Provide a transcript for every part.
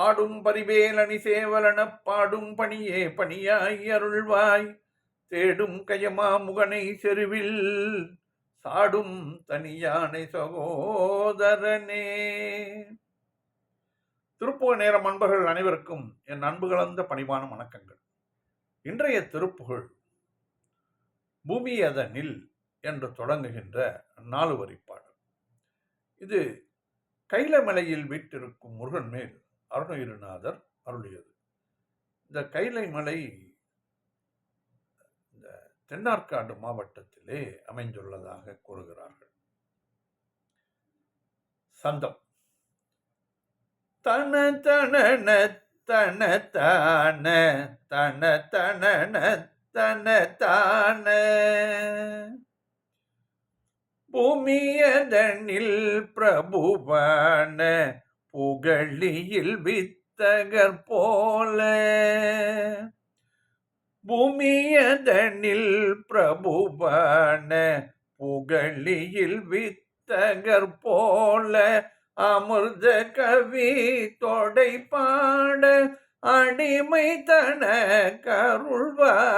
ஆடும் பரிவேலணி சேவலனப் பாடும் பணியே பணியாய் அருள்வாய். தேடும் கயமா முகனை செருவில் சாடும் தனியானை சகோதரனே. திருப்புக நேரம் அன்பர்கள் அனைவருக்கும் என் அன்பு கலந்த பணிவான வணக்கங்கள். இன்றைய திருப்புகழ் பூமி அதனில் என்று தொடங்குகின்ற நாலு வரி இது கைலமலையில் வீட்டிருக்கும் முருகன் மேல் அருணகிரிநாதர் அருளியது. இந்த கைலை மலை இந்த தென்னார்காடு மாவட்டத்திலே அமைந்துள்ளதாக கூறுகிறார்கள். சந்தம். தன தன தன தான தன தனன தன தான. பூமியதனில் பிரபுவான புகழியில் வித்தகர் போல. பூமியதனில் பிரபுவான புகழியில் வித்தகர் போல. அமிர்த கவி தொடை பாட அடிமை தன கருள்வாயே.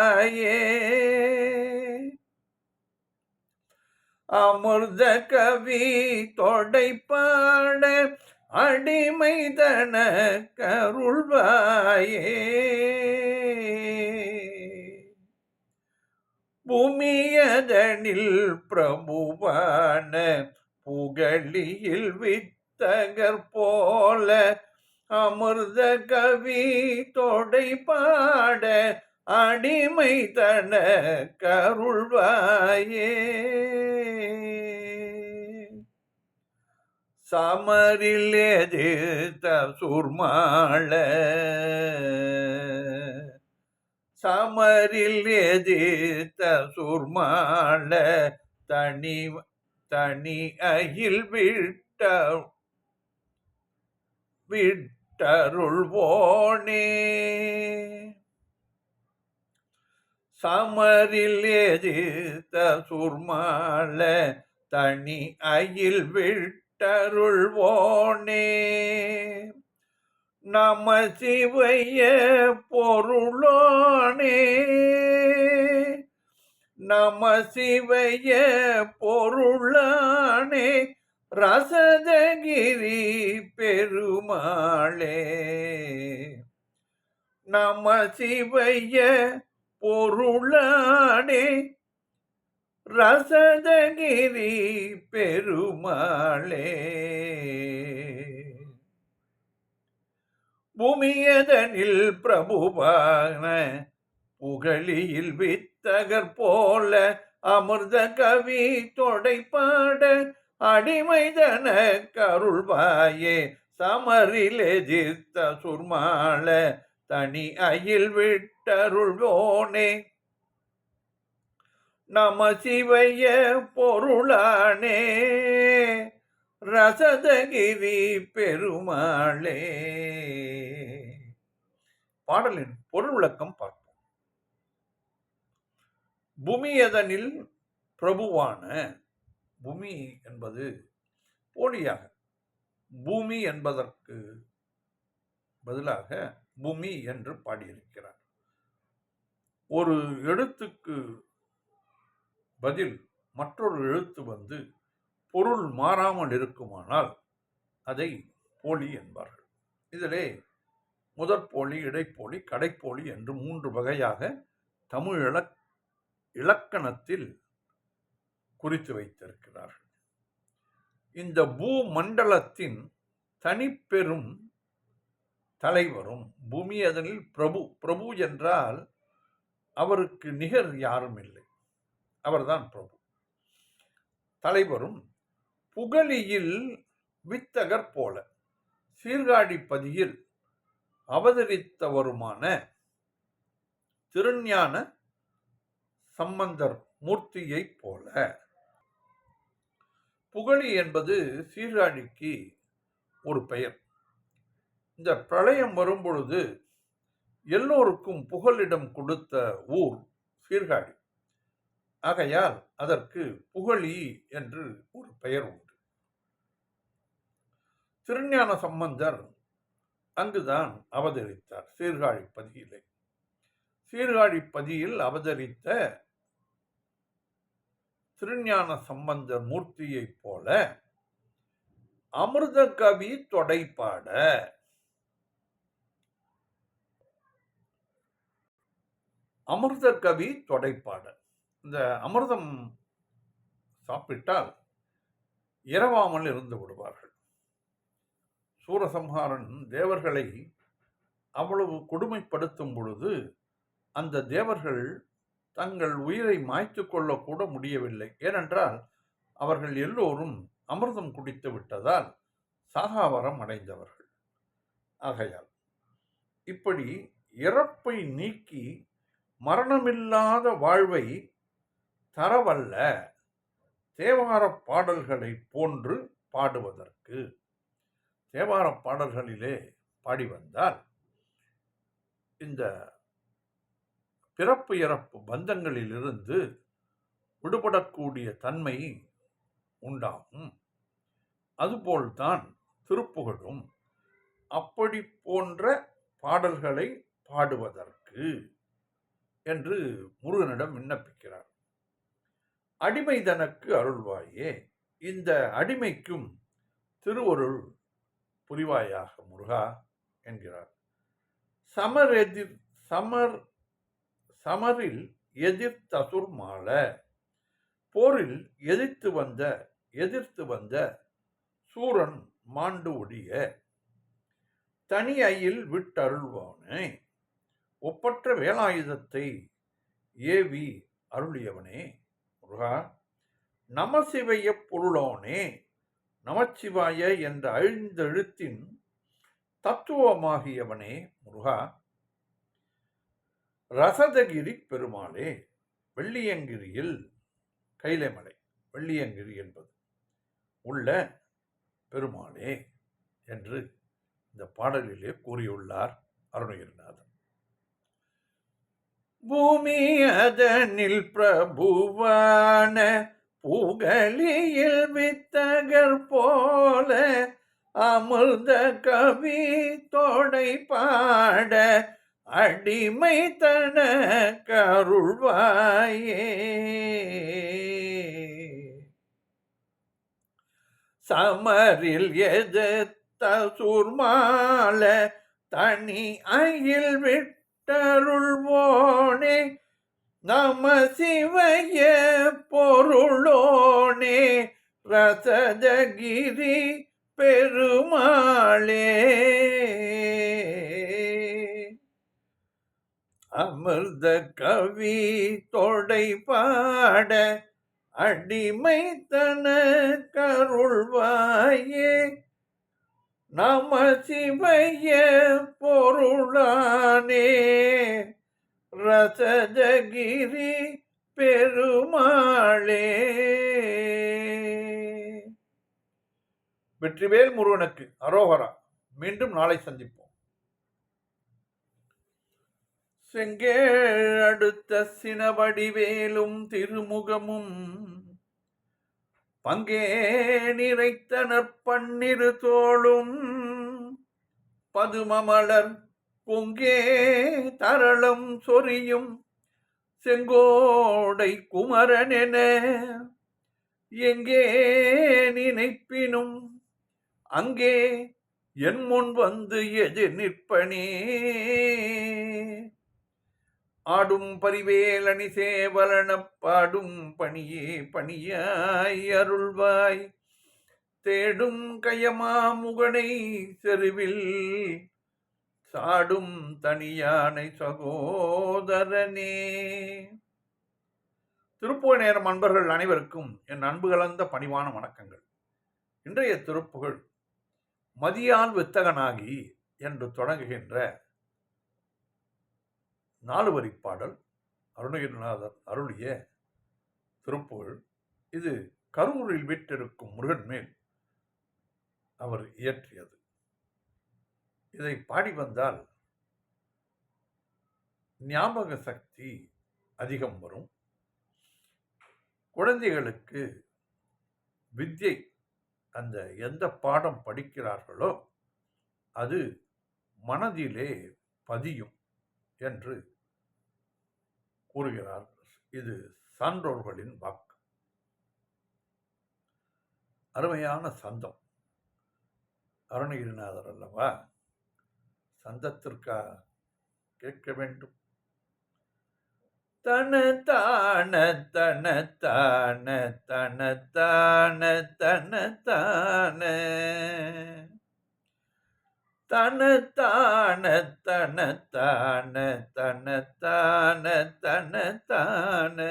அமிர்த கவி தொடை பாட அடிமைதன கருள்வாயே. பூமியதனில் பிரபுவான புகழியில் வித்தகர் போல அமிர்த கவி தொடை பாட அடிமைதன கருள்வாயே. சமரில் எதிர்த்த சுர்மாள. சமரில் எதிர்த்த சுர்மாள தனி தனி அயில் விட்ட விட்டருள்வோனே. சமரில் எதிர்த்த சுர்மாள தனி அயில் விட்டருள்வோனே நம சிவைய பொருளோனே. நம சிவைய பொருளானே. ரசதகிரி பெருமாளே. நம சிவைய பொருளானே. ரசதகிரி பெருமாளே. பூமியதனில் பிரபுவான புகழியில் வித்தகர் போல அமிர்த கவி தொடைப்பாட அடிமைதன கருள்வாயே. சமரில் எதிர்த்த சுர்மாள தனி அயில் விட்டருள்வோனே. நம சிவைய பொருளானே ரசதகிரி பெருமாளே. பாடலின் பொருள் விளக்கம் பார்ப்போம். பூமியதனில் பிரபுவான பூமி என்பது போலியாக பூமி என்பதற்கு பதிலாக பூமி என்று பாடியிருக்கிறார். ஒரு எழுத்துக்கு பதில் மற்றொரு எழுத்து வந்து பொருள் மாறாமல் இருக்குமானால் அதை போலி என்பார்கள். இதிலே முதற்போலி இடைப்போலி கடைப்போலி என்று மூன்று வகையாக தமிழ் இலக் இலக்கணத்தில் குறித்து வைத்திருக்கிறார்கள். இந்த பூமண்டலத்தின் தனிப்பெரும் தலைவரும் பூமி அதனில் பிரபு பிரபு என்றால் அவருக்கு நிகர் யாரும் இல்லை. அவர்தான் பிரபு. தலைவரும் புகழியில் வித்தகர் போல சீர்காழிப்பதியில் அவதரித்தவருமான திருஞான சம்பந்தர் மூர்த்தியைப் போல. புகழி என்பது சீர்காழிக்கு ஒரு பெயர். இந்த பிரளயம் வரும்பொழுது எல்லோருக்கும் புகலிடம் கொடுத்த ஊர் சீர்காழி. ஆகையால் அதற்கு புகழி என்று ஒரு பெயர் உண்டு. திருஞான சம்பந்தர் அங்குதான் அவதரித்தார். சீர்காழி பதியிலே சீர்காழி பதியில் அவதரித்த திருஞான சம்பந்தர் மூர்த்தியைப் போல அமிர்த கவி தொடைப்பாட அமிர்த கவி தொடைப்பாட இந்த அமிர்தம் சாப்பிட்டால் இரவாமல் இருந்து விடுவார்கள். சூரசம்ஹாரன் தேவர்களை அவ்வளவு கொடுமைப்படுத்தும் பொழுது அந்த தேவர்கள் தங்கள் உயிரை மாய்த்து கொள்ளக்கூட முடியவில்லை. ஏனென்றால் அவர்கள் எல்லோரும் அமிர்தம் குடித்து விட்டதால் சாகாவரம் அடைந்தவர்கள். ஆகையால் இப்படி இறப்பை நீக்கி மரணமில்லாத வாழ்வை தரவல்ல தேவார பாடல்களை போன்று பாடுவதற்கு. தேவார பாடல்களிலே பாடி வந்தால் இந்த பிறப்பு இறப்பு பந்தங்களிலிருந்து விடுபடக்கூடிய தன்மை உண்டாகும். அதுபோல்தான் திருப்புகழும். அப்படி போன்ற பாடல்களை பாடுவதற்கு என்று முருகனிடம் விண்ணப்பிக்கிறார். அடிமை தனக்கு அருள்வாயே. இந்த அடிமைக்கும் திருவருள் புரிவாயாக முருகா என்கிறார். சமர் எதிர் சமர் சமரில் எதிர்த்தசுர் மால போரில் எதிர்த்து வந்த எதிர்த்து வந்த சூரன் மாண்டு ஒடிய தனி ஐயில் விட்டருள்வானே. ஒப்பற்ற வேலாயுதத்தை ஏவி அருளியவனே. முருகா நமசிவைய பொருளோனே நமச்சிவாய என்ற அழிந்தெழுத்தின் தத்துவமாகியவனே முருகா ரசதகிரி பெருமாளே வெள்ளியங்கிரியில் கைலைமலை வெள்ளியங்கிரி என்பது உள்ள பெருமாளே என்று இந்த பாடலிலே கூறியுள்ளார் அருணகிரிநாதன். பூமி அதனில் பிரபுவான புகழியில் வித்தகர் போல அமிர்த கவி தோடை பாட அடிமை தன கருள்வாயே. சமரில் எதிர்த்த சூர்மால தனி அயில் விட்டு பொருட்டருள்வோனே நம சிவய பொருளோனே ரசஜகிரி பெருமாளே. அமிர்த கவி தொடை பாட அடிமைத்தன கருள்வாயே நம சிவைய பொருளானே. ரசஜகிரி பெருமாளே. வெற்றிவேல் முருகனுக்கு அரோகரா. மீண்டும் நாளை சந்திப்போம். செங்கேழ் அடுத்த சினவடிவேலும் திருமுகமும் பங்கே நிறைத்த நற்பன்னிரு தோளும் பதுமமலர் பொங்கே தரளம் சொரியும் செங்கோடை குமரனென எங்கே நினைப்பினும் அங்கே என் முன் வந்து எதிர் நிற்பனே. ஆடும் பரிவேலணி சேவலனப் பாடும் பணியே பணியாய் அருள்வாய். தேடும் கயமாமுகனை செருவில் சாடும் தனியானை சகோதரனே. திருப்புகழ் நேரம் அன்பர்கள் அனைவருக்கும் என் அன்பு கலந்த பணிவான வணக்கங்கள். இன்றைய திருப்புகழ் மதியால் வித்தகனாகி என்று தொடங்குகின்ற நாலு வரி பாடல். அருணகிரிநாதர் அருளிய திருப்புகழ் இது கரூரில் வீற்றிருக்கும் முருகன் மேல் அவர் இயற்றியது. இதை பாடி வந்தால் ஞாபக சக்தி அதிகம் வரும். குழந்தைகளுக்கு வித்யை அந்த எந்த பாடம் படிக்கிறார்களோ அது மனதிலே பதியும் என்று கூறுகிறார். இது சான்றோர்களின் வாக்கு. அருமையான சந்தம். அருணகிரிநாதர் அல்லவா? சந்தத்திற்கா கேட்க வேண்டும். தன தான தன தான தன தான தன தான. தன தான தன தான தன தான தன தான.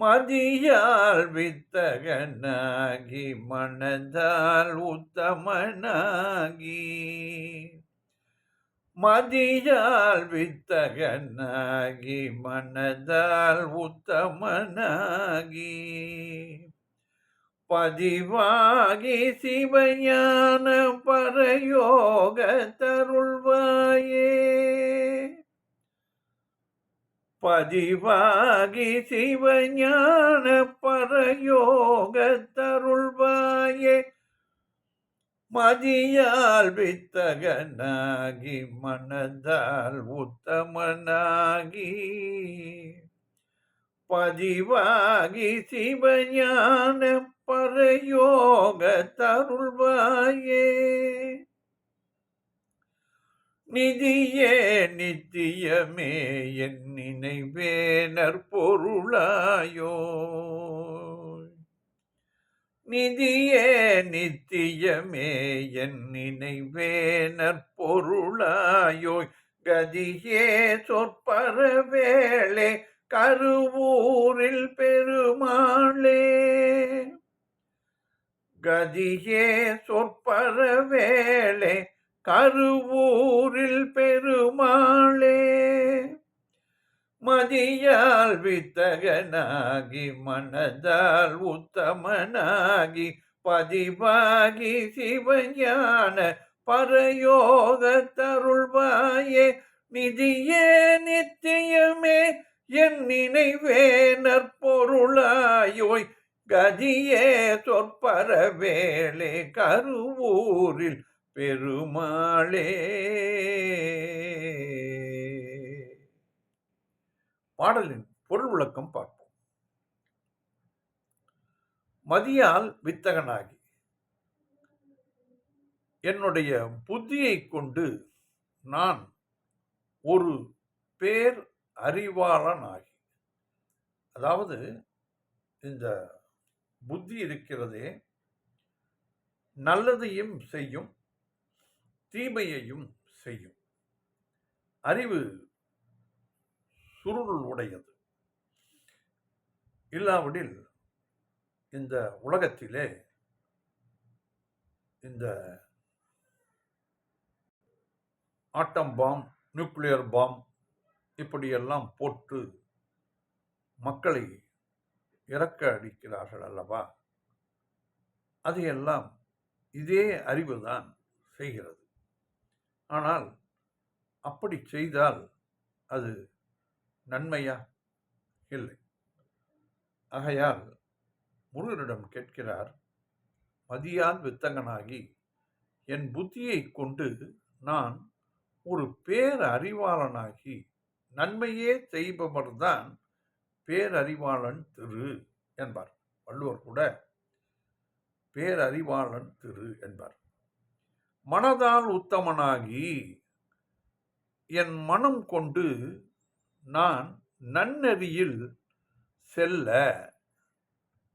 மதியால் வித்தகனாகி மனதால் உத்தமனாகி. மதியால் வித்தகனாகி மனதால் உத்தமனாகி. பதிவாகி சிவஞான பரயோக தருள்வாயே. பதிவாகி சிவஞான பரயோக தருள்வாயே. மதியால் வித்தகனாகி மனதால் உத்தமனாகி. பதிவாகி சிவஞான பரயோக தருள்வாயே. நிதியே நித்தியமே என் நினைவேனர் பொருளாயோ நிதியே நித்தியமே என் நினைவேனர் பொருளாயோய். கதியே சொற்பரவேளே கருவூரில் பெருமாளே. கதியே சொற்பர வேளே கருவூரில் பெருமாளே. மதியால் வித்தகனாகி மனதால் உத்தமனாகி பதிவாகி சிவஞான பரயோக தருள்வாயே நிதியே நித்தியமே என் நினைவே நற்பொருளாயோய் கதியே சொற்பர வேளே கருவூரில் பெருமாளே. பாடலின் பொருள் விளக்கம் பார்ப்போம். மதியால் வித்தகனாகி என்னுடைய புத்தியை கொண்டு நான் ஒரு பேர் அறிவாளனாகி. அதாவது இந்த புத்தி இருக்கிறதே நல்லதையும் செய்யும் தீமையையும் செய்யும். அறிவு சுருள் உடையது. இல்லாவிடில் இந்த உலகத்திலே இந்த ஆட்டம் பாம் நியூக்ளியர் பாம் இப்படியெல்லாம் போட்டு மக்களை இறக்க அடிக்கிறார்கள் அல்லவா? அதையெல்லாம் இதே அறிவு தான் செய்கிறது. ஆனால் அப்படி செய்தால் அது நன்மையா? இல்லை. ஆகையால் முருகனிடம் கேட்கிறார் மதியால் வித்தகனாகி என் புத்தியை கொண்டு நான் ஒரு பேரறிவாளனாகி நன்மையே செய்பவர்தான் பேரறிவாளன் திரு என்பார். வள்ளுவர் கூட பேரறிவாளன் திரு என்பார். மனதால் உத்தமனாகி என் மனம் கொண்டு நான் நன்னெறியில் செல்ல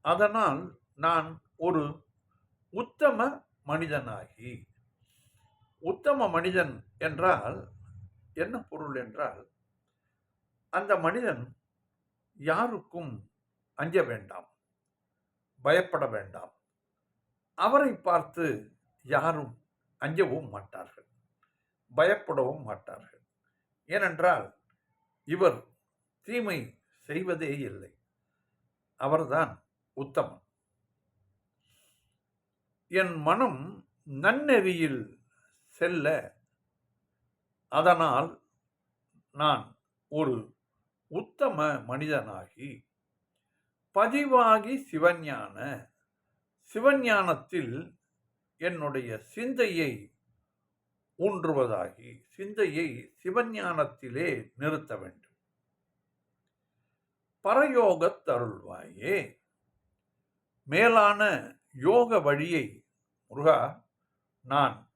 அதனால் நான் ஒரு உத்தம மனிதனாகி. உத்தம மனிதன் என்றால் என்ன பொருள் என்றால் அந்த மனிதன் யாருக்கும் அஞ்ச வேண்டாம் பயப்பட வேண்டாம். அவரை பார்த்து யாரும் அஞ்சவும் மாட்டார்கள் பயப்படவும் மாட்டார்கள். ஏனென்றால் இவர் தீமை செய்வதே இல்லை அவர்தான் உத்தமன். என் மனம் நன்னெறியில் செல்ல அதனால் நான் ஒரு உத்தம மனிதனாகி பதிவாகி சிவஞான. சிவஞானத்தில் என்னுடைய சிந்தையை ஊன்றுவதாகி சிந்தையை சிவஞானத்திலே நிறுத்த வேண்டும். பரயோகத் தருள்வாயே. மேலான யோக வழியை முருகா நான்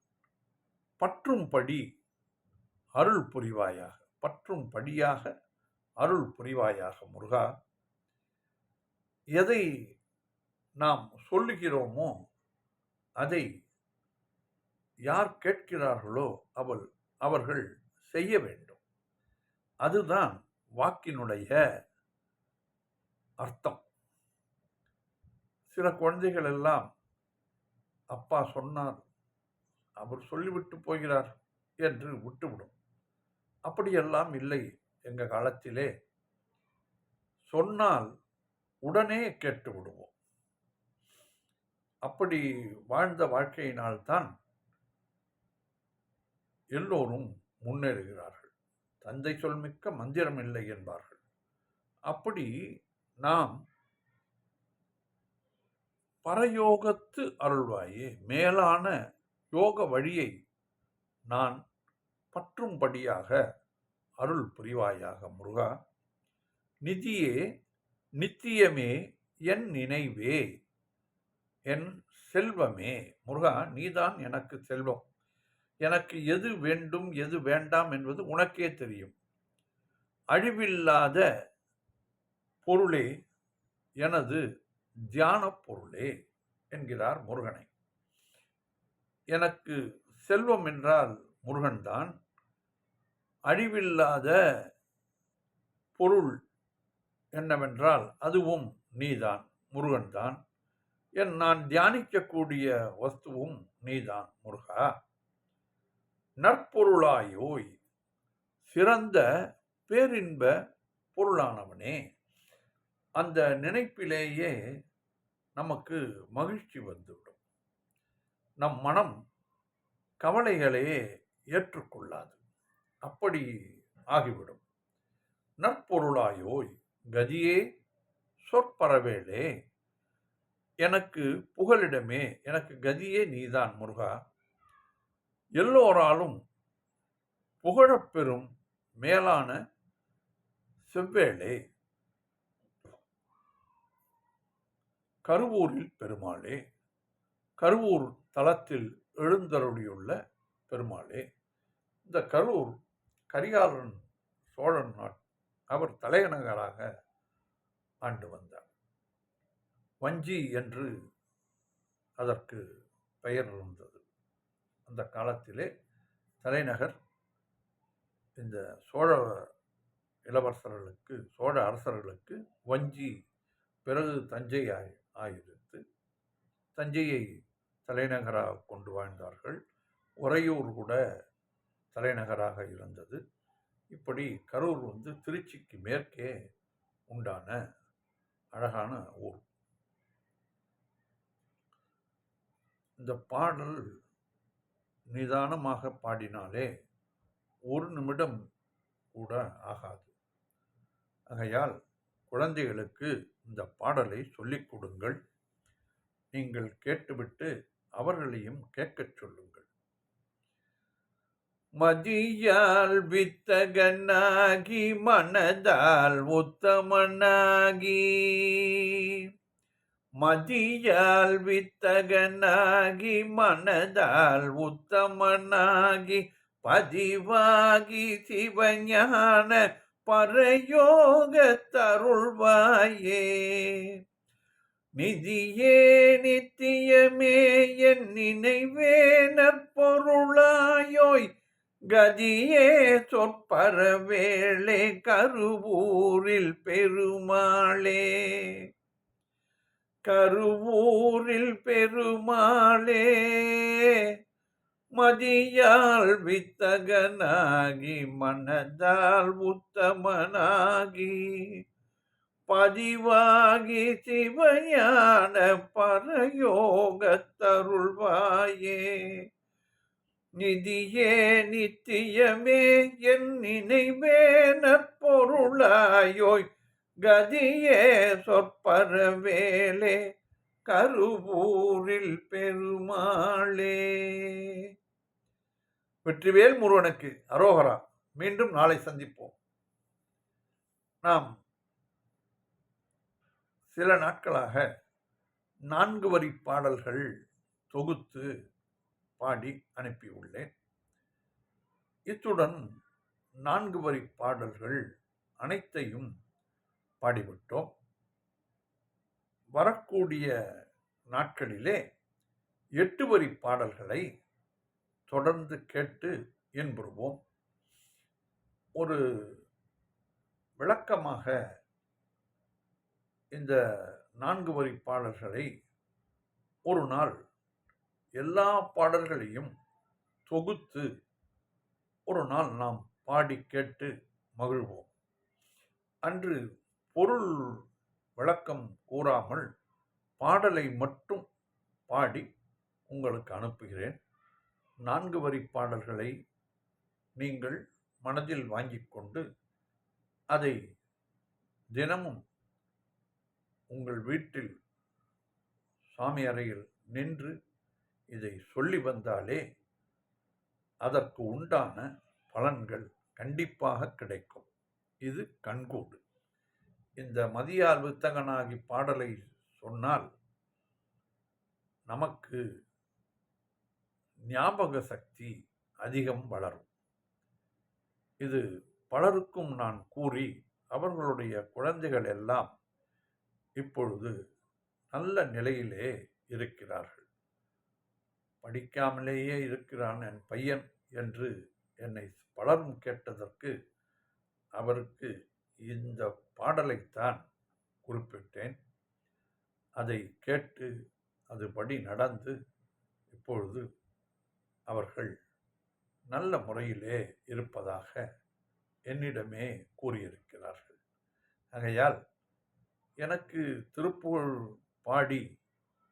பற்றும்படி அருள் புரிவாயாக பற்றும் படியாக அருள் புரிவாயாக முருகா. எதை நாம் சொல்லுகிறோமோ அதை யார் கேட்கிறார்களோ அவள் அவர்கள் செய்ய வேண்டும். அதுதான் வாக்கினுடைய அர்த்தம். சில குழந்தைகள் எல்லாம் அப்பா சொன்னார் அவர் சொல்லிவிட்டு போகிறார் என்று விட்டுவிடும். அப்படியெல்லாம் இல்லை. எங்கள் காலத்திலே சொன்னால் உடனே கேட்டு விடுவோம். அப்படி வாழ்ந்த வாழ்க்கையினால்தான் எல்லோரும் முன்னேறுகிறார்கள். தந்தை சொல்மிக்க மந்திரம் இல்லை என்பார்கள். அப்படி நாம் பரயோகத்து அருள்வாயே மேலான யோக வழியை நான் பற்றும்படியாக அருள் புரிவாயாக முருகா. நிதியே நித்தியமே என் நினைவே என் செல்வமே. முருகா நீதான் எனக்கு செல்வம். எனக்கு எது வேண்டும் எது வேண்டாம் என்பது உனக்கே தெரியும். அழிவில்லாத பொருளே எனது தியான பொருளே என்கிறார் முருகனை. எனக்கு செல்வம் என்றால் முருகன்தான் அழிவில்லாத பொருள் என்னவென்றால் அதுவும் நீதான் முருகன்தான் என் நான் தியானிக்கக்கூடிய வஸ்துவும் நீதான் முருகா. நற்பொருளாயோய் சிறந்த பேரின்ப பொருளானவனே. அந்த நினைப்பிலேயே நமக்கு மகிழ்ச்சி வந்துவிடும். நம் மனம் கவலைகளையே ஏற்றுக்கொள்ளாது. அப்படி ஆகிவிடும். நற்பொருளாயோய் கதியே சொற்பரவேளே எனக்கு புகலிடமே எனக்கு கதியே நீதான் முருகா. எல்லோராலும் புகழப்பெறும் மேலான செவ்வேளே கருவூரில் பெருமாளே கருவூர் தலத்தில் எழுந்தருளியுள்ள பெருமாளே இந்த கரூர் கரிகாலன் சோழன் நாட் அவர் தலைநகராக ஆண்டு வந்தார். வஞ்சி என்று அதற்கு பெயர் இருந்தது. அந்த காலத்திலே தலைநகர் இந்த சோழ இளவரசர்களுக்கு சோழ அரசர்களுக்கு வஞ்சி பிறகு தஞ்சை ஆய் ஆயிருந்து தஞ்சையை தலைநகராக கொண்டு வாழ்ந்தார்கள். உறையூர் கூட தலைநகராக இருந்தது. இப்படி கரூர் வந்து திருச்சிக்கு மேற்கே உண்டான அழகான ஊர். இந்த பாடல் நிதானமாக பாடினாலே ஒரு நிமிடம் கூட ஆகாது. ஆகையால் குழந்தைகளுக்கு இந்த பாடலை சொல்லிக் கொடுங்கள். நீங்கள் கேட்டுவிட்டு அவர்களையும் கேட்கச் சொல்லுங்கள். மதியால் வித்தகனாகி மனதால் உத்தமனாகி. மதியால் வித்தகனாகி மனதால் உத்தமனாகி. பதிவாகி சிவஞான பரயோக தருள்வாயே. நிதியே நித்தியமே என் நினைவே நற்பொருளாயோய் கதியே சொற்பர வேளே கருவூரில் பெருமாளே. கருவூரில் பெருமாளே மதியால் வித்தகனாகி மனதால் உத்தமனாகி பதிவாகி சிவையான பரயோகத்தருள்வாயே. நிதியே நித்தியமே என் நினைவே நற்பொருளாயோய். கதியே சொற்பரவேலே கருவூரில் பெருமாளே. வெற்றிவேல் முருகனுக்கு அரோகரா மீண்டும் நாளை சந்திப்போம். நாம் சில நாட்களாக நான்கு வரி பாடல்கள் தொகுத்து பாடி அனுப்பியுள்ளேன். இத்துடன் நான்கு வரி பாடல்கள் அனைத்தையும் பாடிவிட்டோம். வரக்கூடிய நாட்களிலே எட்டு வரி பாடல்களை தொடர்ந்து கேட்டு இன்புறுவோம். ஒரு விளக்கமாக இந்த நான்கு வரி பாடல்களை ஒரு நாள் எல்லா பாடல்களையும் தொகுத்து ஒரு நாள் நாம் பாடி கேட்டு மகிழ்வோம். அன்று பொருள் விளக்கம் கூறாமல் பாடலை மட்டும் பாடி உங்களுக்கு அனுப்புகிறேன். நான்கு வரி பாடல்களை நீங்கள் மனதில் வாங்கிக் கொண்டு அதை தினமும் உங்கள் வீட்டில் சாமி அறையில் நின்று இதை சொல்லி வந்தாலே அதற்கு உண்டான பலன்கள் கண்டிப்பாக கிடைக்கும். இது கண்கூடு. இந்த மதியால் வித்தகனாகி பாடலை சொன்னால் நமக்கு ஞாபக சக்தி அதிகம் வளரும். இது பலருக்கும் நான் கூறி அவர்களுடைய குழந்தைகள் எல்லாம் இப்பொழுது நல்ல நிலையிலே இருக்கிறார்கள். படிக்காமலேயே இருக்கிறான் என் பையன் என்று என்னை பலரும் கேட்டதற்கு அவருக்கு இந்த பாடலைத்தான் குறிப்பிட்டேன். அதை கேட்டு அதுபடி நடந்து இப்பொழுது அவர்கள் நல்ல முறையிலே இருப்பதாக என்னிடமே கூறியிருக்கிறார்கள். ஆகையால் எனக்கு திருப்புகழ் பாடி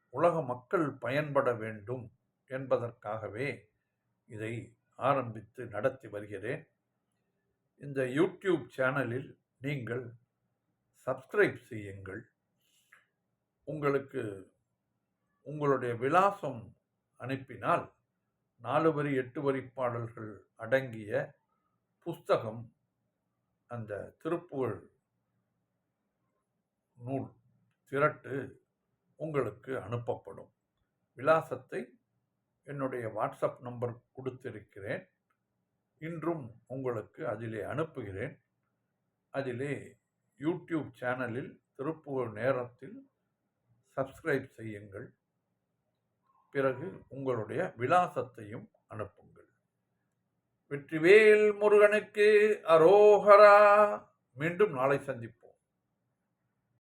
உலக மக்கள் பயன்பட வேண்டும் என்பதற்காகவே இதை ஆரம்பித்து நடத்தி வருகிறேன். இந்த யூடியூப் சேனலில் நீங்கள் சப்ஸ்கிரைப் செய்யுங்கள். உங்களுக்கு உங்களுடைய விலாசம் அனுப்பினால் நாலு வரி எட்டு வரி பாடல்கள் அடங்கிய புஸ்தகம் அந்த திருப்புகழ் நூல் திரட்டு உங்களுக்கு அனுப்பப்படும். விலாசத்தை என்னுடைய வாட்ஸ்அப் நம்பர் கொடுத்திருக்கிறேன். இன்றும் உங்களுக்கு அதிலே அனுப்புகிறேன். அதிலே யூடியூப் சேனலில் திருப்புகழ் நேரத்தில் சப்ஸ்கிரைப் செய்யுங்கள். பிறகு உங்களுடைய விலாசத்தையும் அனுப்புங்கள். வெற்றிவேல் முருகனுக்கு அரோகரா. மீண்டும் நாளை சந்திப்போம்.